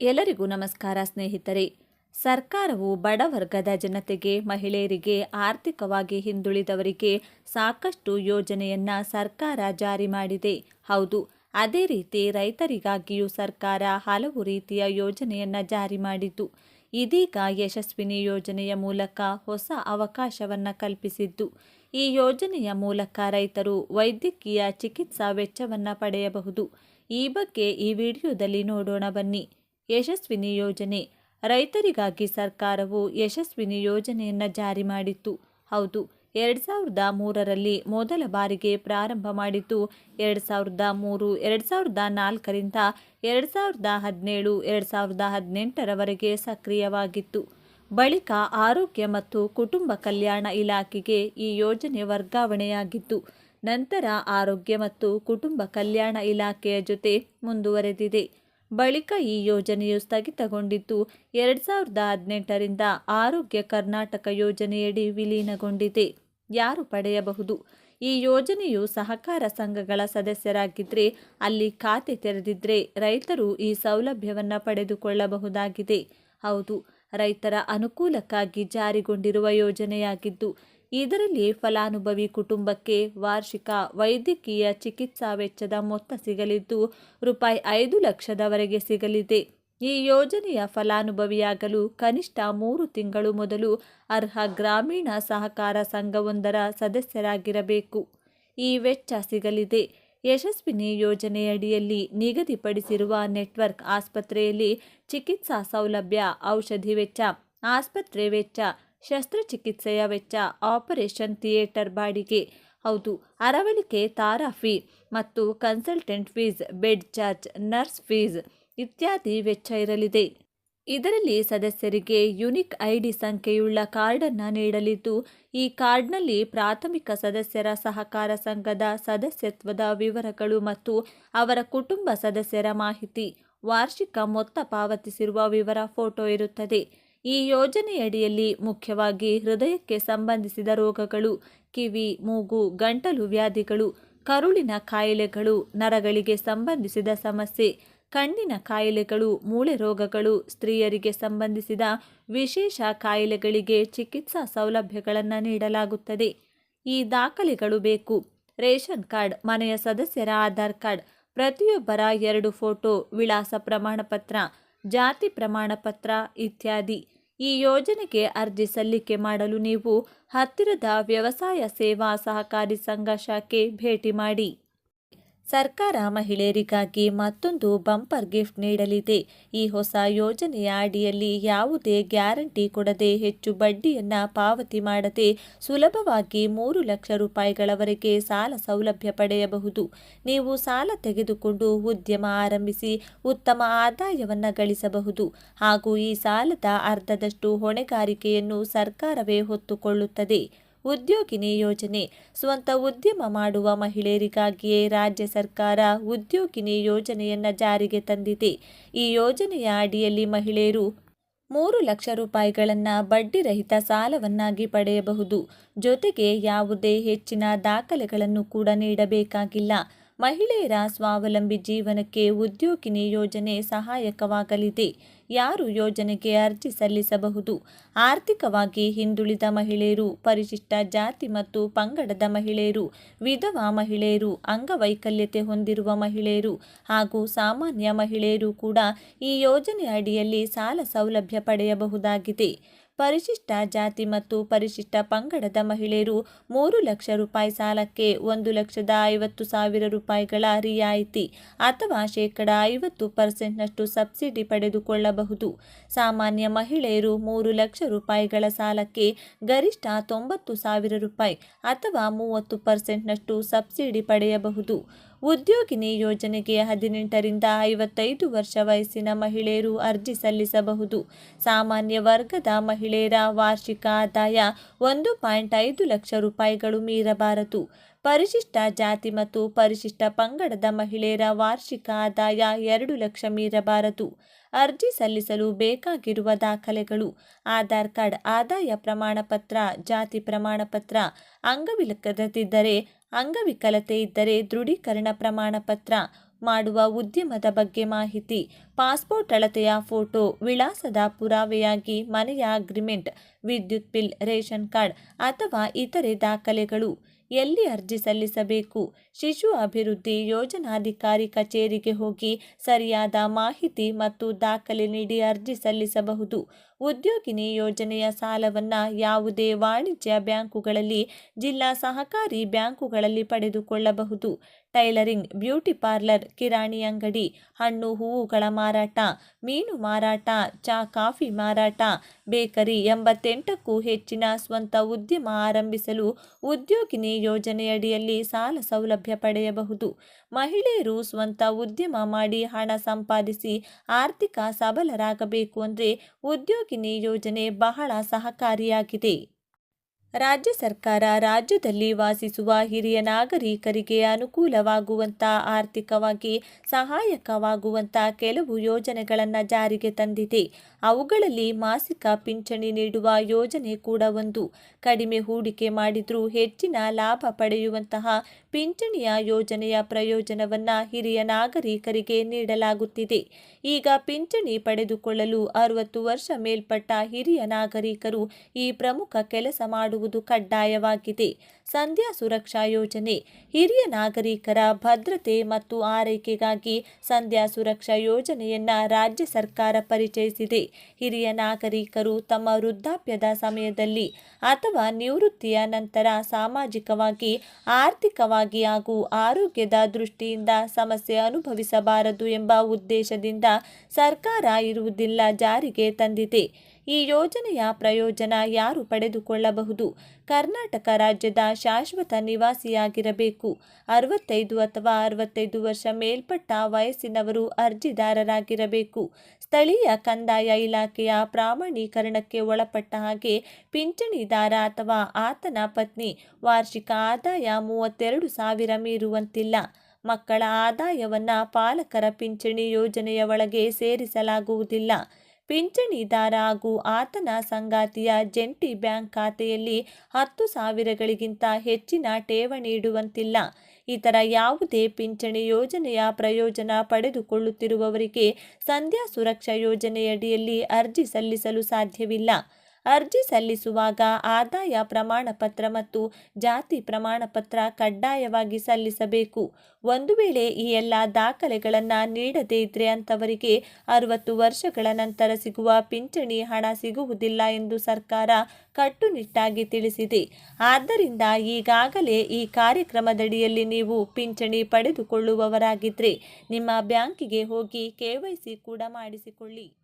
ಎಲ್ಲರಿಗೂ ನಮಸ್ಕಾರ ಸ್ನೇಹಿತರೆ. ಸರ್ಕಾರವು ಬಡವರ್ಗದ ಜನತೆಗೆ, ಮಹಿಳೆಯರಿಗೆ ಆರ್ಥಿಕವಾಗಿ ಹಿಂದುಳಿದವರಿಗೆ ಸಾಕಷ್ಟು ಯೋಜನೆಯನ್ನ ಸರ್ಕಾರ ಜಾರಿ ಮಾಡಿದೆ. ಹೌದು, ಅದೇ ರೀತಿ ರೈತರಿಗಾಗಿಯೂ ಸರ್ಕಾರ ಹಲವು ರೀತಿಯ ಯೋಜನೆಯನ್ನ ಜಾರಿ ಮಾಡಿದ್ದು. ಇದೀಗ ಯಶಸ್ವಿನಿ ಯೋಜನೆಯ ಮೂಲಕ ಹೊಸ ಅವಕಾಶವನ್ನ ಕಲ್ಪಿಸಿದ್ದು. ಈ ಯೋಜನೆಯ ಮೂಲಕ ರೈತರು ವೈದ್ಯಕೀಯ ಚಿಕಿತ್ಸಾ ವೆಚ್ಚವನ್ನ ಪಡೆಯಬಹುದು. ಈ ಬಗ್ಗೆ ಈ ವಿಡಿಯೋದಲ್ಲಿ ನೋಡೋಣ ಬನ್ನಿ. ಯಶಸ್ವಿನಿ ಯೋಜನೆ ರೈತರಿಗಾಗಿ ಸರ್ಕಾರವು ಯಶಸ್ವಿನಿ ಯೋಜನೆಯನ್ನು ಜಾರಿ ಮಾಡಿತ್ತು. ಹೌದು, ಎರಡು ಸಾವಿರದ ಮೂರರಲ್ಲಿ ಮೊದಲ ಬಾರಿಗೆ ಪ್ರಾರಂಭ ಮಾಡಿದ್ದು ಎರಡು ಸಾವಿರದ ಮೂರು, ಎರಡು ಸಾವಿರದ ನಾಲ್ಕರಿಂದ ಎರಡು ಸಾವಿರದ ಹದಿನೇಳು, ಎರಡು ಸಾವಿರದ ಹದಿನೆಂಟರವರೆಗೆ ಸಕ್ರಿಯವಾಗಿತ್ತು. ಬಳಿಕ ಆರೋಗ್ಯ ಮತ್ತು ಕುಟುಂಬ ಕಲ್ಯಾಣ ಇಲಾಖೆಗೆ ಈ ಯೋಜನೆ ವರ್ಗಾವಣೆಯಾಗಿತ್ತು. ನಂತರ ಆರೋಗ್ಯ ಮತ್ತು ಕುಟುಂಬ ಕಲ್ಯಾಣ ಇಲಾಖೆಯ ಜೊತೆ ಮುಂದುವರೆದಿದೆ. ಬಳಿಕ ಈ ಯೋಜನೆಯು ಸ್ಥಗಿತಗೊಂಡಿದ್ದು ಎರಡು ಸಾವಿರದ ಹದಿನೆಂಟರಿಂದ ಆರೋಗ್ಯ ಕರ್ನಾಟಕ ಯೋಜನೆಯಡಿ ವಿಲೀನಗೊಂಡಿದೆ. ಯಾರು ಪಡೆಯಬಹುದು? ಈ ಯೋಜನೆಯು ಸಹಕಾರ ಸಂಘಗಳ ಸದಸ್ಯರಾಗಿದ್ದರೆ ಅಲ್ಲಿ ಖಾತೆ ತೆರೆದಿದ್ದರೆ ರೈತರು ಈ ಸೌಲಭ್ಯವನ್ನು ಪಡೆದುಕೊಳ್ಳಬಹುದಾಗಿದೆ. ಹೌದು, ರೈತರ ಅನುಕೂಲಕ್ಕಾಗಿ ಜಾರಿಗೊಂಡಿರುವ ಯೋಜನೆಯಾಗಿದ್ದು ಇದರಲ್ಲಿ ಫಲಾನುಭವಿ ಕುಟುಂಬಕ್ಕೆ ವಾರ್ಷಿಕ ವೈದ್ಯಕೀಯ ಚಿಕಿತ್ಸಾ ವೆಚ್ಚದ ಮೊತ್ತ ಸಿಗಲಿದ್ದು ರೂಪಾಯಿ ಐದು ಲಕ್ಷದವರೆಗೆ ಸಿಗಲಿದೆ. ಈ ಯೋಜನೆಯ ಫಲಾನುಭವಿಯಾಗಲು ಕನಿಷ್ಠ ಮೂರು ತಿಂಗಳು ಮೊದಲು ಅರ್ಹ ಗ್ರಾಮೀಣ ಸಹಕಾರ ಸಂಘವೊಂದರ ಸದಸ್ಯರಾಗಿರಬೇಕು. ಈ ವೆಚ್ಚ ಸಿಗಲಿದೆ. ಯಶಸ್ವಿನಿ ಯೋಜನೆಯಡಿಯಲ್ಲಿ ನಿಗದಿಪಡಿಸಿರುವ ನೆಟ್ವರ್ಕ್ ಆಸ್ಪತ್ರೆಯಲ್ಲಿ ಚಿಕಿತ್ಸಾ ಸೌಲಭ್ಯ, ಔಷಧಿ ವೆಚ್ಚ, ಆಸ್ಪತ್ರೆ ವೆಚ್ಚ ಶಸ್ತ್ರಚಿಕಿತ್ಸೆಯ ವೆಚ್ಚ ಆಪರೇಷನ್ ಥಿಯೇಟರ್ ಬಾಡಿಗೆ. ಹೌದು, ಅರವಳಿಕೆ ತಾರಾ ಫೀ ಮತ್ತು consultant fees, bed charge, nurse fees ಇತ್ಯಾದಿ ವೆಚ್ಚ ಇರಲಿದೆ. ಇದರಲ್ಲಿ ಸದಸ್ಯರಿಗೆ ಯುನಿಕ್ ಐಡಿ ಸಂಖ್ಯೆಯುಳ್ಳ ಕಾರ್ಡನ್ನು ನೀಡಲಿದ್ದು, ಈ ಕಾರ್ಡ್ನಲ್ಲಿ ಪ್ರಾಥಮಿಕ ಸದಸ್ಯರ ಸಹಕಾರ ಸಂಘದ ಸದಸ್ಯತ್ವದ ವಿವರಗಳು ಮತ್ತು ಅವರ ಕುಟುಂಬ ಸದಸ್ಯರ ಮಾಹಿತಿ, ವಾರ್ಷಿಕ ಮೊತ್ತ ಪಾವತಿಸಿರುವ ವಿವರ ಫೋಟೋ ಇರುತ್ತದೆ. ಈ ಯೋಜನೆಯಡಿಯಲ್ಲಿ ಮುಖ್ಯವಾಗಿ ಹೃದಯಕ್ಕೆ ಸಂಬಂಧಿಸಿದ ರೋಗಗಳು, ಕಿವಿ, ಮೂಗು, ಗಂಟಲು ವ್ಯಾಧಿಗಳು, ಕರುಳಿನ ಕಾಯಿಲೆಗಳು, ನರಗಳಿಗೆ ಸಂಬಂಧಿಸಿದ ಸಮಸ್ಯೆ, ಕಣ್ಣಿನ ಕಾಯಿಲೆಗಳು, ಮೂಳೆ ರೋಗಗಳು, ಸ್ತ್ರೀಯರಿಗೆ ಸಂಬಂಧಿಸಿದ ವಿಶೇಷ ಕಾಯಿಲೆಗಳಿಗೆ ಚಿಕಿತ್ಸಾ ಸೌಲಭ್ಯಗಳನ್ನು ನೀಡಲಾಗುತ್ತದೆ. ಈ ದಾಖಲೆಗಳು ಬೇಕು. ರೇಷನ್ ಕಾರ್ಡ್, ಮನೆಯ ಸದಸ್ಯರ ಆಧಾರ್ ಕಾರ್ಡ್, ಪ್ರತಿಯೊಬ್ಬರ ಎರಡು ಫೋಟೋ, ವಿಳಾಸ ಪ್ರಮಾಣಪತ್ರ ಜಾತಿ ಪ್ರಮಾಣಪತ್ರ ಇತ್ಯಾದಿ. ಈ ಯೋಜನೆಗೆ ಅರ್ಜಿ ಸಲ್ಲಿಕೆ ಮಾಡಲು ನೀವು ಹತ್ತಿರದ ವ್ಯವಸಾಯ ಸೇವಾ ಸಹಕಾರಿ ಸಂಘ ಶಾಖೆ ಭೇಟಿ ಮಾಡಿ. ಸರ್ಕಾರ ಮಹಿಳೆಯರಿಗಾಗಿ ಮತ್ತೊಂದು ಬಂಪರ್ ಗಿಫ್ಟ್ ನೀಡಲಿದೆ. ಈ ಹೊಸ ಯೋಜನೆಯ ಅಡಿಯಲ್ಲಿ ಯಾವುದೇ ಗ್ಯಾರಂಟಿ ಕೊಡದೆ ಹೆಚ್ಚು ಬಡ್ಡಿಯನ್ನ ಪಾವತಿ ಮಾಡದೆ ಸುಲಭವಾಗಿ ಮೂರು ಲಕ್ಷ ರೂಪಾಯಿಗಳವರೆಗೆ ಸಾಲ ಸೌಲಭ್ಯ ಪಡೆಯಬಹುದು. ನೀವು ಸಾಲ ತೆಗೆದುಕೊಂಡು ಉದ್ಯಮ ಆರಂಭಿಸಿ ಉತ್ತಮ ಆದಾಯವನ್ನು ಗಳಿಸಬಹುದು. ಹಾಗೂ ಈ ಸಾಲದ ಅರ್ಧದಷ್ಟು ಹೊಣೆಗಾರಿಕೆಯನ್ನು ಸರ್ಕಾರವೇ ಹೊತ್ತುಕೊಳ್ಳುತ್ತದೆ. ಉದ್ಯೋಗಿನಿ ಯೋಜನೆ. ಸ್ವಂತ ಉದ್ಯಮ ಮಾಡುವ ಮಹಿಳೆಯರಿಗಾಗಿಯೇ ರಾಜ್ಯ ಸರ್ಕಾರ ಉದ್ಯೋಗಿನಿ ಯೋಜನೆಯನ್ನು ಜಾರಿಗೆ ತಂದಿದೆ. ಈ ಯೋಜನೆಯ ಅಡಿಯಲ್ಲಿ ಮಹಿಳೆಯರು ಮೂರು ಲಕ್ಷ ರೂಪಾಯಿಗಳನ್ನು ಬಡ್ಡಿರಹಿತ ಸಾಲವನ್ನಾಗಿ ಪಡೆಯಬಹುದು. ಜೊತೆಗೆ ಯಾವುದೇ ಹೆಚ್ಚಿನ ದಾಖಲೆಗಳನ್ನು ಕೂಡ ನೀಡಬೇಕಾಗಿಲ್ಲ. ಮಹಿಳೆಯರ ಸ್ವಾವಲಂಬಿ ಜೀವನಕ್ಕೆ ಉದ್ಯೋಗಿನಿ ಯೋಜನೆ ಸಹಾಯಕವಾಗಲಿದೆ. ಯಾರು ಯೋಜನೆಗೆ ಅರ್ಜಿ ಸಲ್ಲಿಸಬಹುದು? ಆರ್ಥಿಕವಾಗಿ ಹಿಂದುಳಿದ ಮಹಿಳೆಯರು, ಪರಿಶಿಷ್ಟ ಜಾತಿ ಮತ್ತು ಪಂಗಡದ ಮಹಿಳೆಯರು, ವಿಧವಾ ಮಹಿಳೆಯರು, ಅಂಗವೈಕಲ್ಯತೆ ಹೊಂದಿರುವ ಮಹಿಳೆಯರು ಹಾಗೂ ಸಾಮಾನ್ಯ ಮಹಿಳೆಯರು ಕೂಡ ಈ ಯೋಜನೆ ಅಡಿಯಲ್ಲಿ ಸಾಲ ಸೌಲಭ್ಯ ಪಡೆಯಬಹುದಾಗಿದೆ. ಪರಿಶಿಷ್ಟ ಜಾತಿ ಮತ್ತು ಪರಿಶಿಷ್ಟ ಪಂಗಡದ ಮಹಿಳೆಯರು ಮೂರು ಲಕ್ಷ ರೂಪಾಯಿ ಸಾಲಕ್ಕೆ ಒಂದು ಲಕ್ಷದ ಐವತ್ತು ಸಾವಿರ ರೂಪಾಯಿಗಳ ರಿಯಾಯಿತಿ ಅಥವಾ ಶೇಕಡ ಐವತ್ತು ಪರ್ಸೆಂಟ್ನಷ್ಟು ಸಬ್ಸಿಡಿ ಪಡೆದುಕೊಳ್ಳಬಹುದು. ಸಾಮಾನ್ಯ ಮಹಿಳೆಯರು ಮೂರು ಲಕ್ಷ ರೂಪಾಯಿಗಳ ಸಾಲಕ್ಕೆ ಗರಿಷ್ಠ ತೊಂಬತ್ತು ಸಾವಿರ ರೂಪಾಯಿ ಅಥವಾ ಮೂವತ್ತು ಪರ್ಸೆಂಟ್ನಷ್ಟು ಸಬ್ಸಿಡಿ ಪಡೆಯಬಹುದು. ಉದ್ಯೋಗಿನಿ ಯೋಜನೆಗೆ ಹದಿನೆಂಟರಿಂದ ಐವತ್ತೈದು ವರ್ಷ ವಯಸ್ಸಿನ ಮಹಿಳೆಯರು ಅರ್ಜಿ ಸಲ್ಲಿಸಬಹುದು. ಸಾಮಾನ್ಯ ವರ್ಗದ ಮಹಿಳೆಯರ ವಾರ್ಷಿಕ ಆದಾಯ ಒಂದು ಪಾಯಿಂಟ್ ಐದು ಲಕ್ಷ ರೂಪಾಯಿಗಳು ಮೀರಬಾರದು. ಪರಿಶಿಷ್ಟ ಜಾತಿ ಮತ್ತು ಪರಿಶಿಷ್ಟ ಪಂಗಡದ ಮಹಿಳೆಯರ ವಾರ್ಷಿಕ ಆದಾಯ ಎರಡು ಲಕ್ಷ ಮೀರಬಾರದು. ಅರ್ಜಿ ಸಲ್ಲಿಸಲು ಬೇಕಾಗಿರುವ ದಾಖಲೆಗಳು, ಆಧಾರ್ ಕಾರ್ಡ್, ಆದಾಯ ಪ್ರಮಾಣಪತ್ರ, ಜಾತಿ ಪ್ರಮಾಣಪತ್ರ ಅಂಗವಿಲಕದಿದ್ದರೆ ಅಂಗವಿಕಲತೆ ಇದ್ದರೆ ದೃಢೀಕರಣ ಪ್ರಮಾಣಪತ್ರ, ಮಾಡುವ ಉದ್ಯಮದ ಬಗ್ಗೆ ಮಾಹಿತಿ, ಪಾಸ್ಪೋರ್ಟ್ ಅಳತೆಯ ಫೋಟೋ, ವಿಳಾಸದ ಪುರಾವೆಯಾಗಿ ಮನೆಯ ಅಗ್ರಿಮೆಂಟ್, ವಿದ್ಯುತ್ ಬಿಲ್, ರೇಷನ್ ಕಾರ್ಡ್ ಅಥವಾ ಇತರೆ ದಾಖಲೆಗಳು. ಎಲ್ಲಿ ಅರ್ಜಿ ಸಲ್ಲಿಸಬೇಕು? ಶಿಶು ಅಭಿವೃದ್ಧಿ ಯೋಜನಾಧಿಕಾರಿ ಕಚೇರಿಗೆ ಹೋಗಿ ಸರಿಯಾದ ಮಾಹಿತಿ ಮತ್ತು ದಾಖಲೆ ನೀಡಿ ಅರ್ಜಿ ಸಲ್ಲಿಸಬಹುದು. ಉದ್ಯೋಗಿನಿ ಯೋಜನೆಯ ಸಾಲವನ್ನು ಯಾವುದೇ ವಾಣಿಜ್ಯ ಬ್ಯಾಂಕುಗಳಲ್ಲಿ, ಜಿಲ್ಲಾ ಸಹಕಾರಿ ಬ್ಯಾಂಕುಗಳಲ್ಲಿ ಪಡೆದುಕೊಳ್ಳಬಹುದು. ಟೈಲರಿಂಗ್, ಬ್ಯೂಟಿ ಪಾರ್ಲರ್, ಕಿರಾಣಿ ಅಂಗಡಿ, ಹಣ್ಣು, ಹೂವುಗಳ ಮಾರಾಟ, ಮೀನು ಮಾರಾಟ, ಚಾ, ಕಾಫಿ ಮಾರಾಟ, ಬೇಕರಿ ಎಂಬತ್ತೆಂಟಕ್ಕೂ ಹೆಚ್ಚಿನ ಸ್ವಂತ ಉದ್ಯಮ ಆರಂಭಿಸಲು ಉದ್ಯೋಗಿನಿ ಯೋಜನೆಯಡಿಯಲ್ಲಿ ಸಾಲ ಸೌಲಭ್ಯ ಪಡೆಯಬಹುದು. ಮಹಿಳೆಯರು ಸ್ವಂತ ಉದ್ಯಮ ಮಾಡಿ ಹಣ ಸಂಪಾದಿಸಿ ಆರ್ಥಿಕ ಸಬಲರಾಗಬೇಕು ಅಂದರೆ ಉದ್ಯೋಗಿನಿ ಯೋಜನೆ ಬಹಳ ಸಹಕಾರಿಯಾಗಿದೆ. ರಾಜ್ಯ ಸರ್ಕಾರ ರಾಜ್ಯದಲ್ಲಿ ವಾಸಿಸುವ ಹಿರಿಯ ನಾಗರಿಕರಿಗೆ ಅನುಕೂಲವಾಗುವಂಥ ಆರ್ಥಿಕವಾಗಿ ಸಹಾಯಕವಾಗುವಂಥ ಕೆಲವು ಯೋಜನೆಗಳನ್ನು ಜಾರಿಗೆ ತಂದಿದೆ. ಅವುಗಳಲ್ಲಿ ಮಾಸಿಕ ಪಿಂಚಣಿ ನೀಡುವ ಯೋಜನೆ ಕೂಡ ಒಂದು. ಕಡಿಮೆ ಹೂಡಿಕೆ ಮಾಡಿದರೂ ಹೆಚ್ಚಿನ ಲಾಭ ಪಡೆಯುವಂತಹ ಪಿಂಚಣಿಯ ಯೋಜನೆಯ ಪ್ರಯೋಜನವನ್ನು ಹಿರಿಯ ನಾಗರಿಕರಿಗೆ ನೀಡಲಾಗುತ್ತಿದೆ. ಈಗ ಪಿಂಚಣಿ ಪಡೆದುಕೊಳ್ಳಲು ಅರವತ್ತು ವರ್ಷ ಮೇಲ್ಪಟ್ಟ ಹಿರಿಯ ನಾಗರಿಕರು ಈ ಪ್ರಮುಖ ಕೆಲಸ ಮಾಡುವುದು ಕಡ್ಡಾಯವಾಗಿದೆ. ಸಂಧ್ಯಾ ಸುರಕ್ಷಾ ಯೋಜನೆ, ಹಿರಿಯ ನಾಗರಿಕರ ಭದ್ರತೆ ಮತ್ತು ಆರೈಕೆಗಾಗಿ ಸಂಧ್ಯಾ ಸುರಕ್ಷಾ ಯೋಜನೆಯನ್ನ ರಾಜ್ಯ ಸರ್ಕಾರ ಪರಿಚಯಿಸಿದೆ. ಹಿರಿಯ ನಾಗರಿಕರು ತಮ್ಮ ವೃದ್ಧಾಪ್ಯದ ಸಮಯದಲ್ಲಿ ಅಥವಾ ನಿವೃತ್ತಿಯ ನಂತರ ಸಾಮಾಜಿಕವಾಗಿ, ಆರ್ಥಿಕವಾಗಿ ಹಾಗೂ ಆರೋಗ್ಯದ ದೃಷ್ಟಿಯಿಂದ ಸಮಸ್ಯೆ ಅನುಭವಿಸಬಾರದು ಎಂಬ ಉದ್ದೇಶದಿಂದ ಸರ್ಕಾರ ಇರುವುದಿಲ್ಲ ಜಾರಿಗೆ ತಂದಿದೆ. ಈ ಯೋಜನೆಯ ಪ್ರಯೋಜನ ಯಾರು ಪಡೆದುಕೊಳ್ಳಬಹುದು? ಕರ್ನಾಟಕ ರಾಜ್ಯದ ಶಾಶ್ವತ ನಿವಾಸಿಯಾಗಿರಬೇಕು. ಅರವತ್ತೈದು ಅಥವಾ ಅರವತ್ತೈದು ವರ್ಷ ಮೇಲ್ಪಟ್ಟ ವಯಸ್ಸಿನವರು ಅರ್ಜಿದಾರರಾಗಿರಬೇಕು. ಸ್ಥಳೀಯ ಕಂದಾಯ ಇಲಾಖೆಯ ಪ್ರಾಮಾಣೀಕರಣಕ್ಕೆ ಒಳಪಟ್ಟ ಹಾಗೆ ಪಿಂಚಣಿದಾರ ಅಥವಾ ಆತನ ಪತ್ನಿ ವಾರ್ಷಿಕ ಆದಾಯ ಮೂವತ್ತೆರಡು ಸಾವಿರ ಮೀರುವಂತಿಲ್ಲ. ಮಕ್ಕಳ ಆದಾಯವನ್ನು ಪಾಲಕರ ಪಿಂಚಣಿ ಯೋಜನೆಯ ಒಳಗೆ ಸೇರಿಸಲಾಗುವುದಿಲ್ಲ. ಪಿಂಚಣಿದಾರ ಹಾಗೂ ಆತನ ಸಂಗಾತಿಯ ಜಂಟಿ ಬ್ಯಾಂಕ್ ಖಾತೆಯಲ್ಲಿ ಹತ್ತು ಸಾವಿರಗಳಿಗಿಂತ ಹೆಚ್ಚಿನ ಠೇವಣಿ ಇಡುವಂತಿಲ್ಲ ಇತರ ಯಾವುದೇ ಪಿಂಚಣಿ ಯೋಜನೆಯ ಪ್ರಯೋಜನ ಪಡೆದುಕೊಳ್ಳುತ್ತಿರುವವರಿಗೆ ಸಂಧ್ಯಾ ಸುರಕ್ಷಾ ಯೋಜನೆಯಡಿಯಲ್ಲಿ ಅರ್ಜಿ ಸಲ್ಲಿಸಲು ಸಾಧ್ಯವಿಲ್ಲ. ಅರ್ಜಿ ಸಲ್ಲಿಸುವಾಗ ಆದಾಯ ಪ್ರಮಾಣ ಪತ್ರ ಮತ್ತು ಜಾತಿ ಪ್ರಮಾಣ ಪತ್ರ ಕಡ್ಡಾಯವಾಗಿ ಸಲ್ಲಿಸಬೇಕು. ಒಂದು ವೇಳೆ ಈ ಎಲ್ಲ ದಾಖಲೆಗಳನ್ನು ನೀಡದೇ ಇದ್ರೆ ಅಂಥವರಿಗೆ ಅರವತ್ತು ವರ್ಷಗಳ ನಂತರ ಸಿಗುವ ಪಿಂಚಣಿ ಹಣ ಸಿಗುವುದಿಲ್ಲ ಎಂದು ಸರ್ಕಾರ ಕಟ್ಟುನಿಟ್ಟಾಗಿ ತಿಳಿಸಿದೆ. ಆದ್ದರಿಂದ ಈಗಾಗಲೇ ಈ ಕಾರ್ಯಕ್ರಮದಡಿಯಲ್ಲಿ ನೀವು ಪಿಂಚಣಿ ಪಡೆದುಕೊಳ್ಳುವವರಾಗಿದ್ದರೆ ನಿಮ್ಮ ಬ್ಯಾಂಕಿಗೆ ಹೋಗಿ ಕೆ ಕೂಡ ಮಾಡಿಸಿಕೊಳ್ಳಿ.